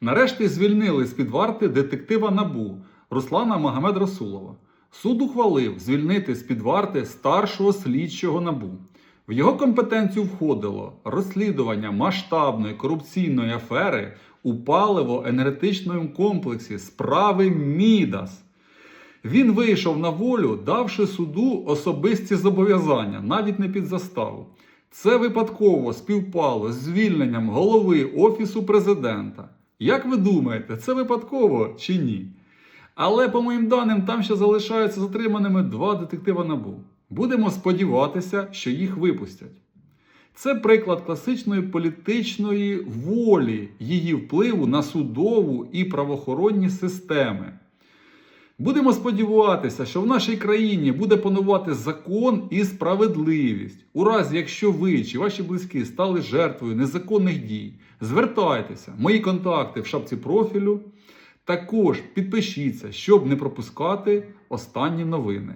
Нарешті звільнили з-під варти детектива НАБУ Руслана Магомед Расулова. Суд ухвалив звільнити з-під варти старшого слідчого НАБУ. В його компетенцію входило розслідування масштабної корупційної афери у паливо-енергетичному комплексі справи Мідас. Він вийшов на волю, давши суду особисті зобов'язання, навіть не під заставу. Це випадково співпало з звільненням голови Офісу президента. Як ви думаєте, це випадково чи ні? Але, по моїм даним, там ще залишаються затриманими два детектива НАБУ. Будемо сподіватися, що їх випустять. Це приклад класичної політичної волі її впливу на судову і правоохоронні системи. Будемо сподіватися, що в нашій країні буде панувати закон і справедливість. У разі, якщо ви чи ваші близькі стали жертвою незаконних дій, звертайтеся. Мої контакти в шапці профілю. Також підпишіться, щоб не пропускати останні новини.